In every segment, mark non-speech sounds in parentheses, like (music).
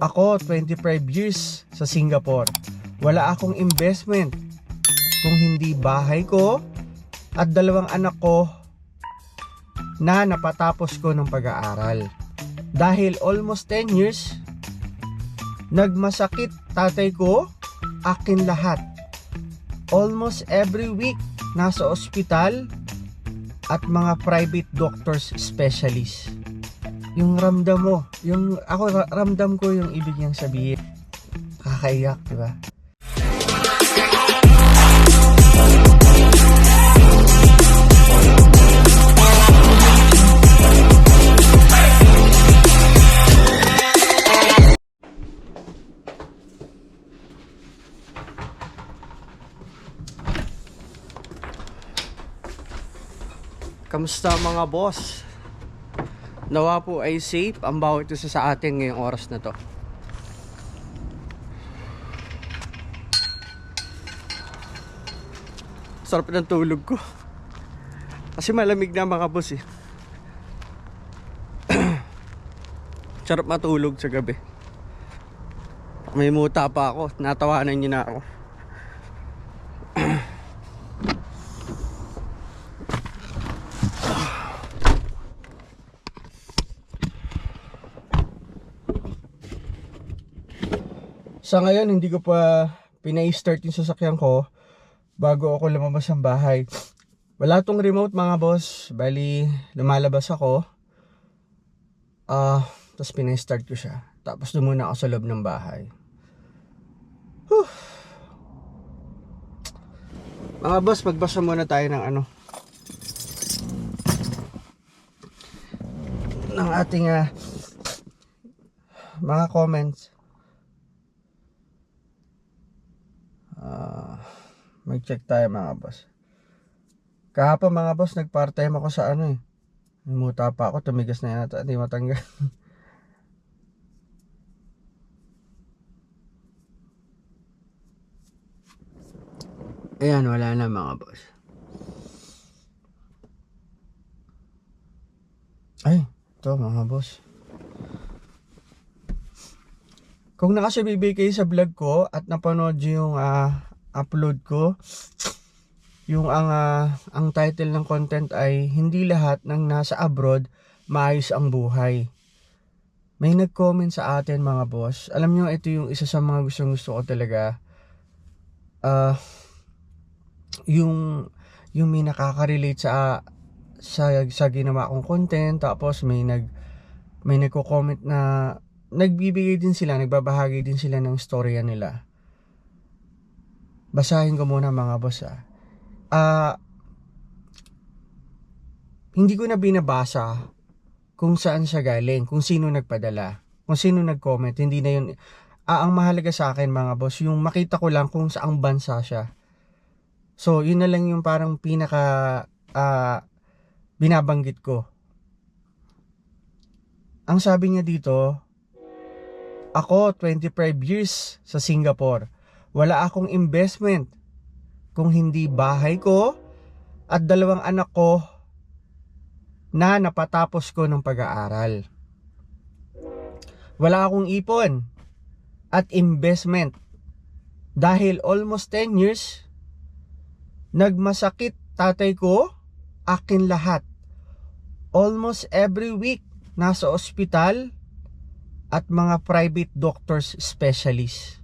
Ako, 25 years sa Singapore. Wala akong investment. Kung hindi bahay ko at dalawang anak ko na napatapos ko ng pag-aaral. Dahil almost 10 years, nagmasakit tatay ko, akin lahat. Almost every week, nasa ospital at mga private doctors specialist. Yung ramdam mo, yung ako ra- ramdam ko yung ibig niyang sabihin. Kakaiyak, di ba? Kamusta mga boss? Nawa po ay safe ang bawat isa sa atin ngayong oras na to. Sarap ng tulog ko. Kasi malamig na mga boss eh. (clears throat) Sarap matulog sa gabi. May muta pa ako. Natawanan niyo na ako. Sa ngayon, hindi ko pa pinay-start yung sasakyan ko bago ako lumabas ng bahay. Wala tong remote mga boss. Bali, lumalabas ako. Ah, tapos pinay-start ko siya. Tapos doon muna ako sa loob ng bahay. Whew. Mga boss, magbasa muna tayo ng ano. ng ating ah, mga comments. Mag-check tayo mga boss. Kahapon mga boss, nag-part-time ako sa ano eh. Numuta pa ako, tumigas na yata, hindi matanggal. (laughs) Ayan, wala na mga boss. Ay, ito mga boss. Kung nakasubibig kayo sa vlog ko at napanood yung ah, upload ko, yung ang ah, ang title ng content ay hindi lahat ng nasa abroad maayos ang buhay. May nag-comment sa atin mga boss. Alam nyo, ito yung isa sa mga gustong gusto ko talaga. Ah, yung yung may nakaka-relate sa sa sa ginawa kong content tapos may nag may nagko-comment na nagbibigay din sila, nagbabahagi din sila ng storya nila. Basahin ko muna mga boss ah. Ah, hindi ko na binabasa kung saan siya galing, kung sino nagpadala, kung sino nag-comment, hindi na yun. Ah, ang mahalaga sa akin mga boss, yung makita ko lang kung saang bansa siya. So, yun na lang yung parang pinaka ah, binabanggit ko. Ang sabi niya dito, ako 25 years sa Singapore. Wala akong investment. Kung hindi bahay ko at dalawang anak ko na napatapos ko ng pag-aaral. Wala akong ipon at investment. Dahil almost 10 years, nagmasakit tatay ko, akin lahat. Almost every week, nasa ospital, at mga private doctors specialist.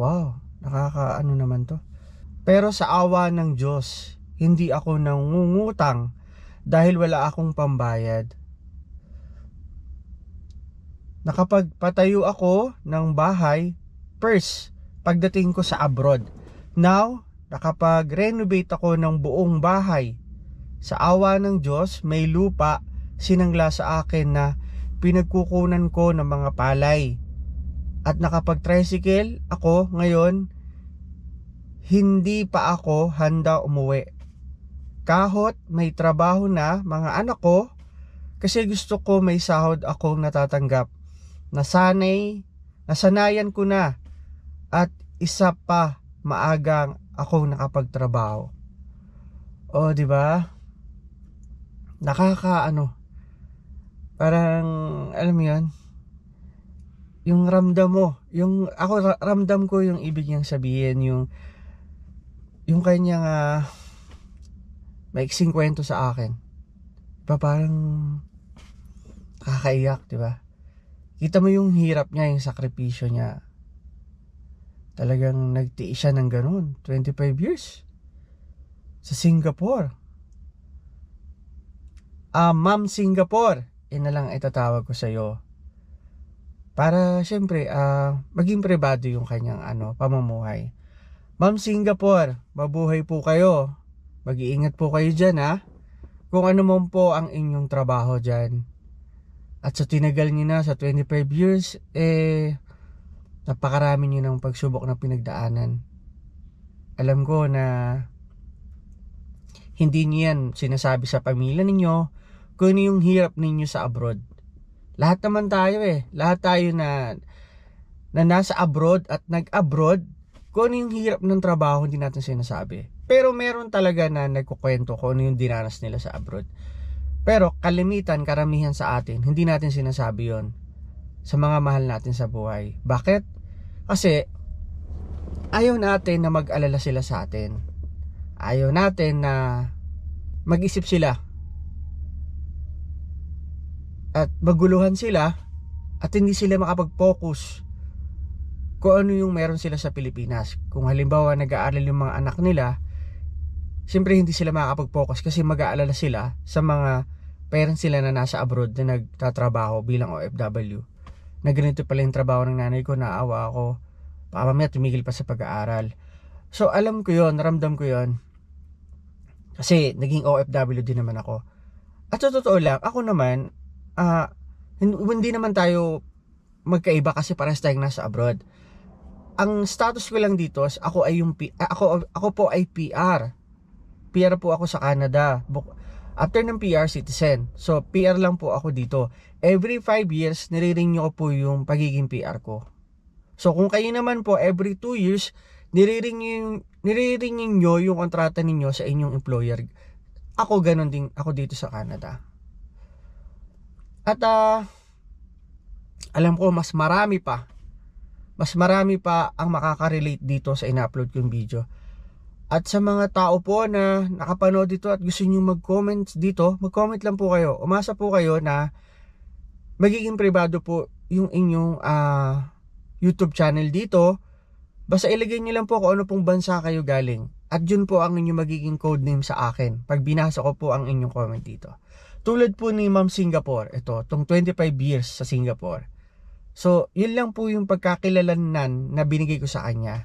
Wow, nakakaano naman to. Pero sa awa ng Diyos, hindi ako nangungutang dahil wala akong pambayad. Nakapagpatayo ako ng bahay first pagdating ko sa abroad. Now, nakapag-renovate ako ng buong bahay. Sa awa ng Diyos, may lupa sinangla sa akin na pinagkukunan ko ng mga palay. At nakapag-tricycle ako ngayon, hindi pa ako handa umuwi. Kahot may trabaho na mga anak ko, kasi gusto ko may sahod akong natatanggap. Nasanay, nasanayan ko na at isa pa maagang akong nakapagtrabaho. O, di ba? Nakaka ano, parang alam mo 'yun yung ramdam mo, yung ako ra- ramdam ko yung ibig niyang sabihin, yung yung kanyang uh, maiksing kwento sa akin. Diba parang kakaiyak, di ba? Kita mo yung hirap niya, yung sakripisyo niya. Talagang nagtiis siya ng ganun. 25 years. Sa Singapore. Ah, Ma'am Singapore. Yun na lang itatawag ko sa iyo. Para syempre, ah, maging privado yung kanyang ano, pamumuhay. Ma'am Singapore, mabuhay po kayo. Mag-iingat po kayo dyan ha. Kung ano man po ang inyong trabaho dyan. At sa tinagal niyo na sa 25 years, eh, napakarami niyo ng pagsubok na pinagdaanan. Alam ko na hindi niyo yan sinasabi sa pamilya ninyo kung ano yung hirap ninyo sa abroad. Lahat naman tayo eh. Lahat tayo na na nasa abroad at nag-abroad, kung ano yung hirap ng trabaho, hindi natin sinasabi. Pero meron talaga na nagkukwento kung ano yung dinanas nila sa abroad. Pero kalimitan, karamihan sa atin, hindi natin sinasabi yon sa mga mahal natin sa buhay. Bakit? Kasi ayaw natin na mag-alala sila sa atin. Ayaw natin na mag-isip sila at maguluhan sila at hindi sila makapag-focus kung ano yung meron sila sa Pilipinas. Kung halimbawa nag-aaral yung mga anak nila, siyempre hindi sila makakapag-focus kasi mag-aalala sila sa mga parents sila na nasa abroad na nagtatrabaho bilang OFW. Na ganito pala yung trabaho ng nanay ko, naawa ako. Baka mamaya tumigil pa sa pag-aaral. So alam ko yon, naramdam ko yon. Kasi naging OFW din naman ako. At sa totoo lang, ako naman, ah, hindi naman tayo magkaiba kasi parehas tayong nasa abroad. Ang status ko lang dito, ako ay yung P- ah, ako ako po ay PR. PR po ako sa Canada. After ng PR citizen. So PR lang po ako dito. Every 5 years nire-renew ko po yung pagiging PR ko. So kung kayo naman po every 2 years nire-renew nire-renew nyo yung kontrata ninyo sa inyong employer. Ako ganun din ako dito sa Canada. At ah, alam ko mas marami pa. Mas marami pa ang makaka-relate dito sa ina-upload kong video. At sa mga tao po na nakapanood dito at gusto niyo mag-comment dito, mag-comment lang po kayo. Umasa po kayo na magiging privado po yung inyong ah, YouTube channel dito. Basta ilagay niyo lang po kung ano pong bansa kayo galing. At yun po ang inyong magiging code name sa akin. Pag binasa ko po ang inyong comment dito. Tulad po ni Ma'am Singapore, ito, tong 25 years sa Singapore. So, yun lang po yung pagkakilalanan na binigay ko sa kanya.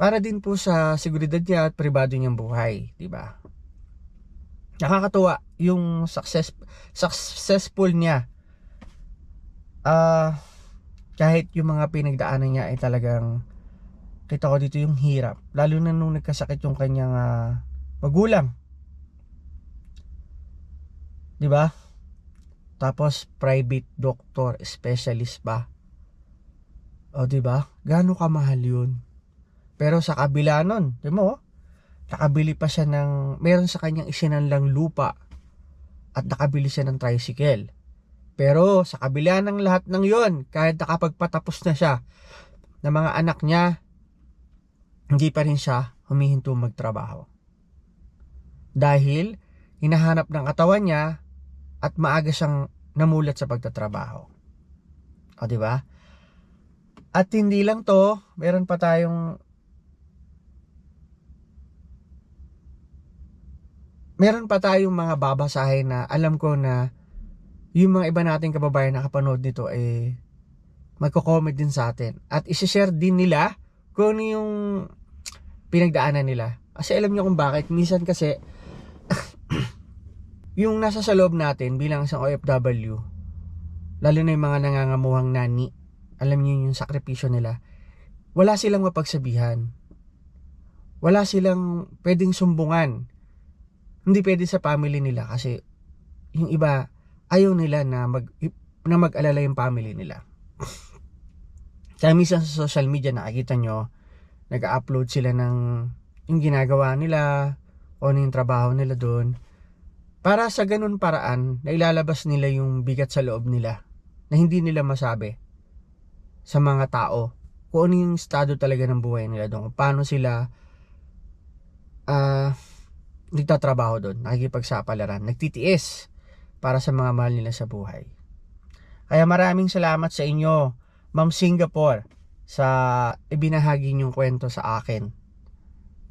Para din po sa seguridad niya at pribado niyang buhay, di ba? Nakakatuwa yung success successful niya. Ah, kahit yung mga pinagdaanan niya ay talagang kita ko dito yung hirap. Lalo na nung nagkasakit yung kanyang ah, magulang. 'Di ba? Tapos private doctor, specialist pa. O 'di ba? Gaano kamahal 'yun? Pero sa kabila nun, 'di mo? oh, Nakabili pa siya ng meron sa kanyang isinanlang lupa at nakabili siya ng tricycle. Pero sa kabila ng lahat ng 'yon, kahit nakapagpatapos na siya ng mga anak niya, hindi pa rin siya humihinto magtrabaho. Dahil hinahanap ng katawan niya at maaga siyang namulat sa pagtatrabaho. O, di ba? At hindi lang to, meron pa tayong meron pa tayong mga babasahin na alam ko na yung mga iba nating kababayan na kapanood nito eh magko-comment din sa atin. At isi-share din nila kung ano yung pinagdaanan nila. Kasi alam niyo kung bakit. Minsan kasi yung nasa sa loob natin bilang isang OFW, lalo na yung mga nangangamuhang nani, alam niyo yung sakripisyo nila, wala silang mapagsabihan. Wala silang pwedeng sumbungan. Hindi pwede sa family nila kasi yung iba ayaw nila na mag na mag-alala yung family nila. (laughs) Kaya minsan sa social media nakikita nyo, nag-upload sila ng yung ginagawa nila, o ano yung trabaho nila doon. Para sa ganun paraan, na ilalabas nila yung bigat sa loob nila na hindi nila masabi sa mga tao. Kung ano yung estado talaga ng buhay nila doon. Kung paano sila ah nagtatrabaho doon, nakikipagsapalaran, nagtitiis para sa mga mahal nila sa buhay. Kaya maraming salamat sa inyo, Ma'am Singapore, sa ibinahagi niyong kwento sa akin.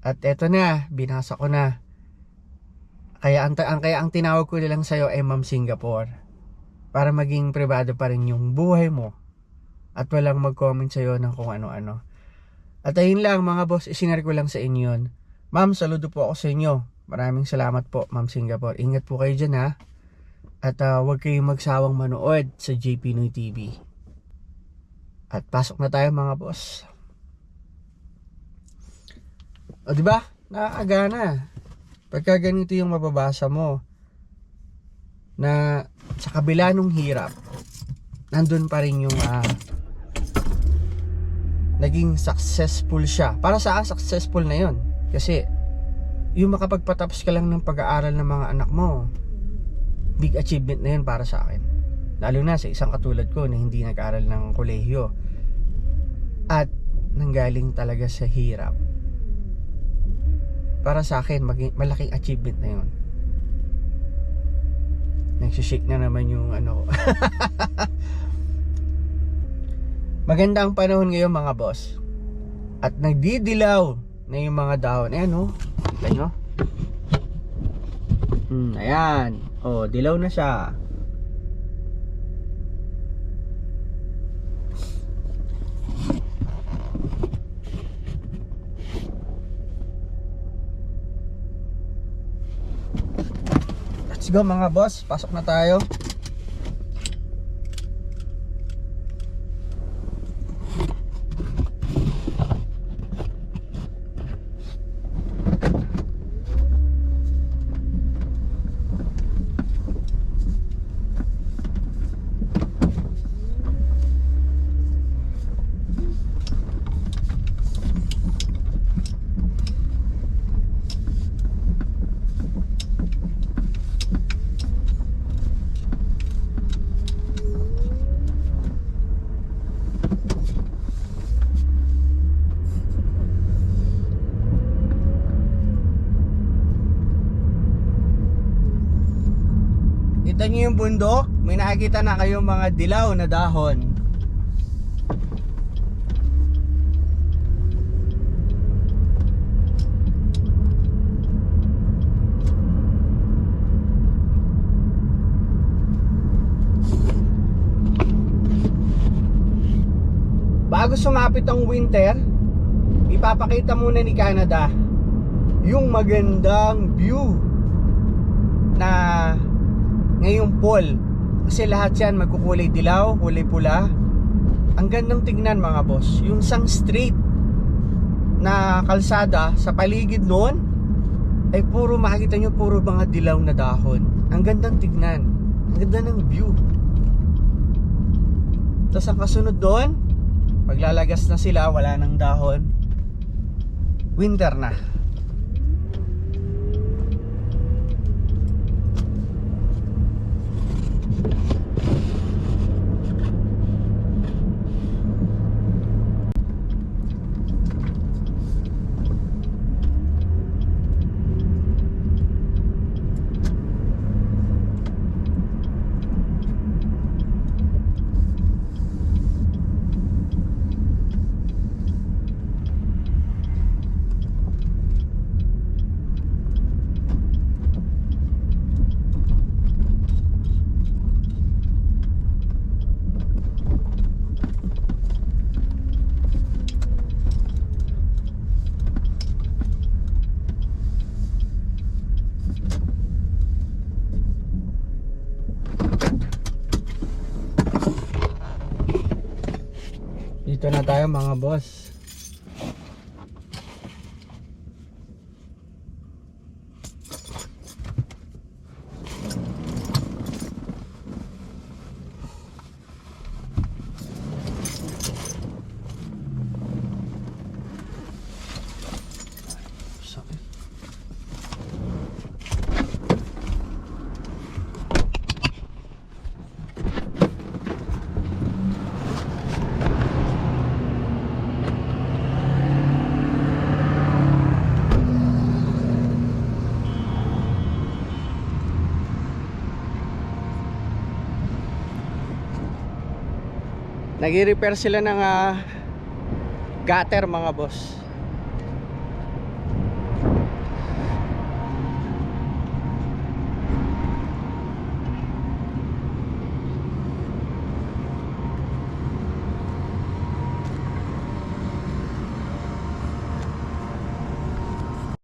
At eto na, binasa ko na. Kaya ang, ang kaya ang tinawag ko lang sa iyo ay Ma'am Singapore para maging privado pa rin yung buhay mo at walang mag-comment sa iyo ng kung ano-ano. At ayun lang mga boss, isinare ko lang sa inyo. Ma'am, saludo po ako sa inyo. Maraming salamat po, Ma'am Singapore. Ingat po kayo dyan ha. At ah, huwag kayong magsawang manood sa JP Noy TV. At pasok na tayo mga boss. O di ba? Nakakagana. Pagka ganito yung mababasa mo na sa kabila nung hirap, nandun pa rin yung ah, naging successful siya. Para sa akin, successful na yon Kasi, yung makapagpatapos ka lang ng pag-aaral ng mga anak mo, big achievement na yun para sa akin. Lalo na sa isang katulad ko na hindi nag-aral ng kolehiyo. At nanggaling talaga sa hirap. Para sa akin, maging, malaking achievement na yun. Nagsishake na naman yung ano. (laughs) Maganda ang panahon ngayon mga boss. At nagdidilaw na yung mga dahon. Ayan oh. Kita nyo? Hmm, ayan. Oh, dilaw na siya. Go mga boss. Pasok na tayo. Kita niyo yung bundok? May nakikita na kayong mga dilaw na dahon. Bago sumapit ang winter, ipapakita muna ni Canada yung magandang view na ngayong fall kasi lahat yan magkukulay dilaw, kulay pula. Ang gandang tignan mga boss yung sang straight na kalsada sa paligid noon ay puro makikita nyo puro mga dilaw na dahon. Ang gandang tignan. Ang ganda ng view. Tapos ang kasunod doon paglalagas na sila wala nang dahon. Winter na Dito na tayo mga boss. Nag-repair sila ng ah, gutter mga boss.